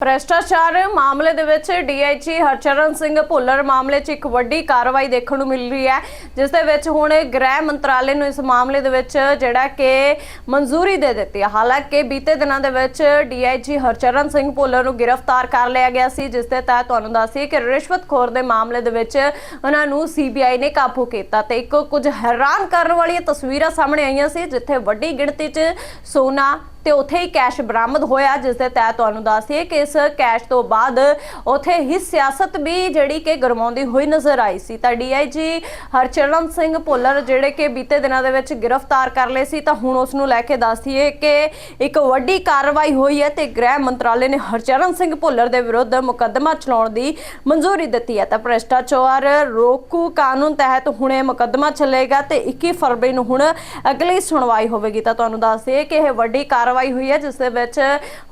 ਭ੍ਰਿਸ਼ਟਾਚਾਰ ਮਾਮਲੇ ਦੇ ਵਿੱਚ ਡੀਆਈਜੀ ਹਰਚਰਨ ਸਿੰਘ ਭੁੱਲਰ ਮਾਮਲੇ 'ਚ ਇੱਕ ਵੱਡੀ ਕਾਰਵਾਈ ਦੇਖਣ ਨੂੰ ਮਿਲ ਰਹੀ ਹੈ, ਜਿਸ ਦੇ ਵਿੱਚ ਹੁਣ ਗ੍ਰਹਿ ਮੰਤਰਾਲੇ ਨੂੰ ਇਸ ਮਾਮਲੇ ਦੇ ਵਿੱਚ ਜਿਹੜਾ ਕਿ ਮਨਜ਼ੂਰੀ ਦੇ ਦਿੱਤੀ ਹੈ। ਹਾਲਾਂਕਿ ਬੀਤੇ ਦਿਨਾਂ ਦੇ ਵਿੱਚ ਡੀਆਈਜੀ ਹਰਚਰਨ ਸਿੰਘ ਭੁੱਲਰ ਨੂੰ ਗ੍ਰਿਫਤਾਰ ਕਰ ਲਿਆ ਗਿਆ ਸੀ, ਜਿਸ ਦੇ ਤਹਿਤ ਤੁਹਾਨੂੰ ਦੱਸੀਏ ਕਿ ਰਿਸ਼ਵਤਖੋਰ ਦੇ ਮਾਮਲੇ ਦੇ ਵਿੱਚ ਉਹਨਾਂ ਨੂੰ ਸੀਬੀਆਈ ਨੇ ਕਾਬੂ ਕੀਤਾ ਤੇ ਇੱਕ ਕੁਝ ਹੈਰਾਨ ਕਰਨ ਵਾਲੀਆਂ ਤਸਵੀਰਾਂ ਸਾਹਮਣੇ ਆਈਆਂ ਸੀ, ਜਿੱਥੇ ਵੱਡੀ ਗਿਣਤੀ 'ਚ ਸੋਨਾ ਤੇ ਉੱਥੇ ਹੀ ਕੈਸ਼ ਬਰਾਮਦ ਹੋਇਆ, ਜਿਸ ਦੇ ਤਹਿਤ ਤੁਹਾਨੂੰ ਦੱਸੀਏ ਕਿ ਇਸ ਕੈਸ਼ ਤੋਂ ਬਾਅਦ ਉੱਥੇ ਹੀ ਸਿਆਸਤ ਵੀ ਜਿਹੜੀ ਕਿ ਗਰਮਾਉਂਦੀ ਹੋਈ ਨਜ਼ਰ ਆਈ ਸੀ। ਤਾਂ ਡੀਆਈਜੀ ਹਰਚਰਨ ਸਿੰਘ ਭੁੱਲਰ ਜਿਹੜੇ ਕਿ ਬੀਤੇ ਦਿਨਾਂ ਦੇ ਵਿੱਚ ਗ੍ਰਿਫਤਾਰ ਕਰ ਲਏ ਸੀ, ਤਾਂ ਹੁਣ ਉਸ ਨੂੰ ਲੈ ਕੇ ਦੱਸੀਏ ਕਿ ਇੱਕ ਵੱਡੀ ਕਾਰਵਾਈ ਹੋਈ ਹੈ ਤੇ ਗ੍ਰਹਿ ਮੰਤਰਾਲੇ ਨੇ ਹਰਚਰਨ ਸਿੰਘ ਭੁੱਲਰ ਦੇ ਵਿਰੁੱਧ ਮੁਕੱਦਮਾ ਚਲਾਉਣ ਦੀ ਮਨਜ਼ੂਰੀ ਦਿੱਤੀ ਹੈ। ਤਾਂ ਭ੍ਰਿਸ਼ਟਾਚਾਰ ਰੋਕੂ ਕਾਨੂੰਨ ਤਹਿਤ ਹੁਣ ਇਹ ਮੁਕੱਦਮਾ ਚੱਲੇਗਾ ਤੇ 21 ਫਰਵਰੀ ਨੂੰ ਹੁਣ ਅਗਲੀ ਸੁਣਵਾਈ ਹੋਵੇਗੀ। ਤਾਂ ਤੁਹਾਨੂੰ ਦੱਸ ਦਈਏ ਕਿ ਇਹ ਵੱਡੀ ਕਾਰਵਾਈ ਹੋਈ ਹੈ, ਜਿਸ ਦੇ ਵਿੱਚ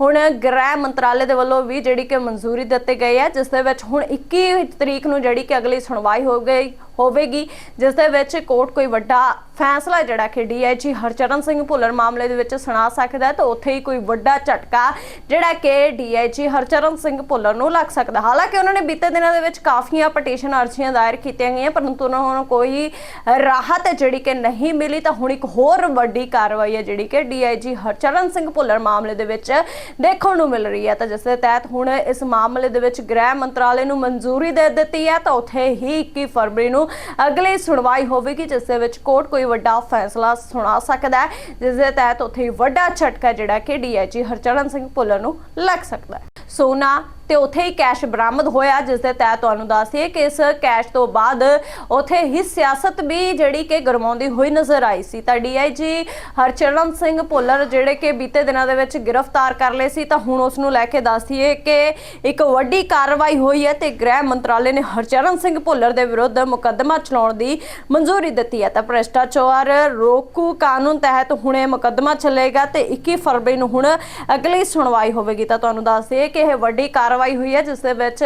ਹੁਣ ਗ੍ਰਹਿ ਮੰਤਰਾਲੇ ਦੇ ਵੱਲੋਂ ਵੀ ਜਿਹੜੀ ਕਿ ਮਨਜ਼ੂਰੀ ਦਿੱਤੀ ਗਈ ਹੈ, ਜਿਸ ਦੇ ਵਿੱਚ ਹੁਣ 21 ਤਰੀਕ ਨੂੰ ਜਿਹੜੀ ਕਿ ਅਗਲੀ ਸੁਣਵਾਈ ਹੋ ਗਈ, ਹੋਵੇਗੀ, ਜਿਸ ਦੇ ਵਿੱਚ ਕੋਰਟ ਕੋਈ ਵੱਡਾ ਫੈਸਲਾ ਜਿਹੜਾ ਕਿ ਡੀਆਈਜੀ ਹਰਚਰਨ ਸਿੰਘ ਭੁੱਲਰ ਮਾਮਲੇ ਦੇ ਵਿੱਚ ਸੁਣਾ ਸਕਦਾ ਹੈ ਤਾਂ ਉੱਥੇ ਹੀ ਕੋਈ ਵੱਡਾ ਝਟਕਾ ਜਿਹੜਾ ਕਿ ਡੀਆਈਜੀ ਹਰਚਰਨ ਸਿੰਘ ਭੁੱਲਰ ਨੂੰ ਲੱਗ ਸਕਦਾ। ਹਾਲਾਂਕਿ ਉਹਨਾਂ ਨੇ ਬੀਤੇ ਦਿਨਾਂ ਦੇ ਵਿੱਚ ਕਾਫੀਆਂ ਪਟੀਸ਼ਨ ਅਰਜ਼ੀਆਂ ਦਾਇਰ ਕੀਤੀਆਂ ਗਈਆਂ, ਪਰੰਤੂ ਉਹਨਾਂ ਨੂੰ ਕੋਈ ਰਾਹਤ ਜਿਹੜੀ ਕਿ ਨਹੀਂ ਮਿਲੀ ਤਾਂ ਹੁਣ ਇੱਕ ਹੋਰ ਵੱਡੀ ਕਾਰਵਾਈ ਹੈ ਜਿਹੜੀ ਕਿ ਡੀਆਈਜੀ ਹਰਚਰਨ ਸਿੰਘ ਭੁੱਲਰ ਮਾਮਲੇ ਦੇ ਵਿੱਚ ਦੇਖਣ ਨੂੰ ਮਿਲ ਰਹੀ ਹੈ। ਤਾਂ ਜਿਸ ਦੇ ਤਹਿਤ ਹੁਣ ਇਸ ਮਾਮਲੇ ਦੇ ਵਿੱਚ ਗ੍ਰਹਿ ਮੰਤਰਾਲੇ ਨੂੰ ਮਨਜ਼ੂਰੀ ਦੇ ਦਿੱਤੀ ਹੈ ਤਾਂ ਉੱਥੇ ਹੀ 21 ਫਰਵਰੀ ਨੂੰ ਅਗਲੀ ਸੁਣਵਾਈ ਹੋਵੇਗੀ, ਜਿਸ ਦੇ ਵਿੱਚ ਕੋਰਟ ਕੋਈ ਵੱਡਾ ਫੈਸਲਾ ਸੁਣਾ ਸਕਦਾ ਹੈ ਜਿਸ ਦੇ ਤਹਿਤ ਉੱਥੇ ਵੱਡਾ ਝਟਕਾ ਜਿਹੜਾ ਕਿ ਡੀਆਈਜੀ ਹਰਚਰਨ ਸਿੰਘ ਭੁੱਲਰ ਨੂੰ ਲੱਗ ਸਕਦਾ ਹੈ। ਸੋਨਾ ਤੇ ਉੱਥੇ ਹੀ ਕੈਸ਼ ਬਰਾਮਦ ਹੋਇਆ, ਜਿਸ ਦੇ ਤਹਿਤ ਤੁਹਾਨੂੰ ਦੱਸੀਏ ਕਿ ਇਸ ਕੈਸ਼ ਤੋਂ ਬਾਅਦ ਉੱਥੇ ਹੀ ਸਿਆਸਤ ਵੀ ਜਿਹੜੀ ਕਿ ਗਰਮਾਉਂਦੀ ਹੋਈ ਨਜ਼ਰ ਆਈ ਸੀ। ਤਾਂ ਡੀਆਈਜੀ ਹਰਚਰਨ ਸਿੰਘ ਭੁੱਲਰ ਜਿਹੜੇ ਕਿ ਬੀਤੇ ਦਿਨਾਂ ਦੇ ਵਿੱਚ ਗ੍ਰਿਫਤਾਰ ਕਰ ਲਏ ਸੀ, ਤਾਂ ਹੁਣ ਉਸ ਨੂੰ ਲੈ ਕੇ ਦੱਸੀਏ ਕਿ ਇੱਕ ਵੱਡੀ ਕਾਰਵਾਈ ਹੋਈ ਹੈ ਤੇ ਗ੍ਰਹਿ ਮੰਤਰਾਲੇ ਨੇ ਹਰਚਰਨ ਸਿੰਘ ਭੁੱਲਰ ਦੇ ਵਿਰੁੱਧ ਮੁਕੱਦਮਾ ਚਲਾਉਣ ਦੀ ਮਨਜ਼ੂਰੀ ਦਿੱਤੀ ਹੈ। ਤਾਂ ਭ੍ਰਿਸ਼ਟਾਚਾਰ ਰੋਕੂ ਕਾਨੂੰਨ ਤਹਿਤ ਹੁਣ ਇਹ ਮੁਕੱਦਮਾ ਚੱਲੇਗਾ ਤੇ 21 ਫਰਵਰੀ ਨੂੰ ਹੁਣ ਅਗਲੀ ਸੁਣਵਾਈ ਹੋਵੇਗੀ। ਤਾਂ ਤੁਹਾਨੂੰ ਦੱਸ ਦਈਏ ਕਿ ਇਹ ਵੱਡੀ ਕਾਰਵਾਈ ਹੋਈ ਹੈ, ਜਿਸ ਦੇ ਵਿੱਚ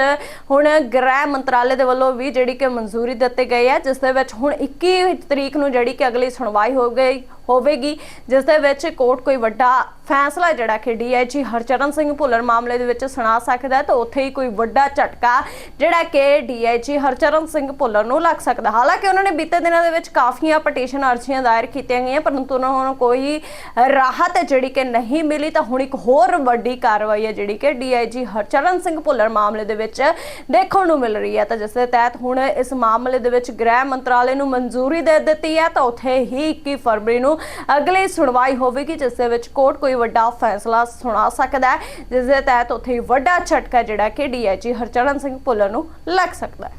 ਹੁਣ ਗ੍ਰਹਿ ਮੰਤਰਾਲੇ ਦੇ ਵੱਲੋਂ ਵੀ ਜਿਹੜੀ ਕਿ ਮਨਜ਼ੂਰੀ ਦਿੱਤੀ ਗਈ ਹੈ, ਜਿਸ ਦੇ ਵਿੱਚ ਹੁਣ 21 ਤਰੀਕ ਨੂੰ ਜਿਹੜੀ ਕਿ ਅਗਲੀ ਸੁਣਵਾਈ ਹੋ ਗਈ ਹੋਵੇਗੀ, ਜਿਸ ਦੇ ਵਿੱਚ ਕੋਰਟ ਕੋਈ ਵੱਡਾ ਫੈਸਲਾ ਜਿਹੜਾ ਕਿ ਡੀਆਈਜੀ ਹਰਚਰਨ ਸਿੰਘ ਭੁੱਲਰ ਮਾਮਲੇ ਦੇ ਵਿੱਚ ਸੁਣਾ ਸਕਦਾ ਹੈ, ਤਾਂ ਉੱਥੇ ਹੀ ਕੋਈ ਵੱਡਾ ਝਟਕਾ ਜਿਹੜਾ ਕਿ ਡੀਆਈਜੀ ਹਰਚਰਨ ਸਿੰਘ ਭੁੱਲਰ ਨੂੰ ਲੱਗ ਸਕਦਾ। ਹਾਲਾਂਕਿ ਉਹਨਾਂ ਨੇ ਬੀਤੇ ਦਿਨਾਂ ਦੇ ਵਿੱਚ ਕਾਫੀਆਂ ਪਟੀਸ਼ਨ ਅਰਜ਼ੀਆਂ ਦਾਇਰ ਕੀਤੀਆਂ ਗਈਆਂ, ਪਰੰਤੂ ਉਹਨਾਂ ਨੂੰ ਕੋਈ ਰਾਹਤ ਜਿਹੜੀ ਕਿ ਨਹੀਂ ਮਿਲੀ, ਤਾਂ ਹੁਣ ਇੱਕ ਹੋਰ ਵੱਡੀ ਕਾਰਵਾਈ ਹੈ ਜਿਹੜੀ ਕਿ ਡੀਆਈਜੀ ਹਰਚਰਨ ਸਿੰਘ ਭੁੱਲਰ ਮਾਮਲੇ ਦੇ ਵਿੱਚ ਦੇਖਣ ਨੂੰ ਮਿਲ ਰਹੀ ਹੈ। ਤਾਂ ਜਿਸ ਦੇ ਤਹਿਤ ਹੁਣ ਇਸ ਮਾਮਲੇ ਦੇ ਵਿੱਚ ਗ੍ਰਹਿ ਮੰਤਰਾਲੇ ਨੂੰ ਮਨਜ਼ੂਰੀ ਦੇ ਦਿੱਤੀ ਹੈ, ਤਾਂ ਉੱਥੇ ਹੀ 21 ਫਰਵਰੀ ਨੂੰ ਅਗਲੀ ਸੁਣਵਾਈ ਹੋਵੇਗੀ, ਜਿਸ ਦੇ ਵਿੱਚ ਕੋਰਟ ਕੋਈ ਵੱਡਾ ਫੈਸਲਾ ਸੁਣਾ ਸਕਦਾ ਹੈ, ਜਿਸ ਦੇ ਤਹਿਤ ਉੱਥੇ ਵੱਡਾ ਝਟਕਾ ਜਿਹੜਾ ਕਿ ਡੀਆਈਜੀ ਹਰਚਰਨ ਸਿੰਘ ਭੁੱਲਰ ਨੂੰ ਲੱਗ ਸਕਦਾ ਹੈ।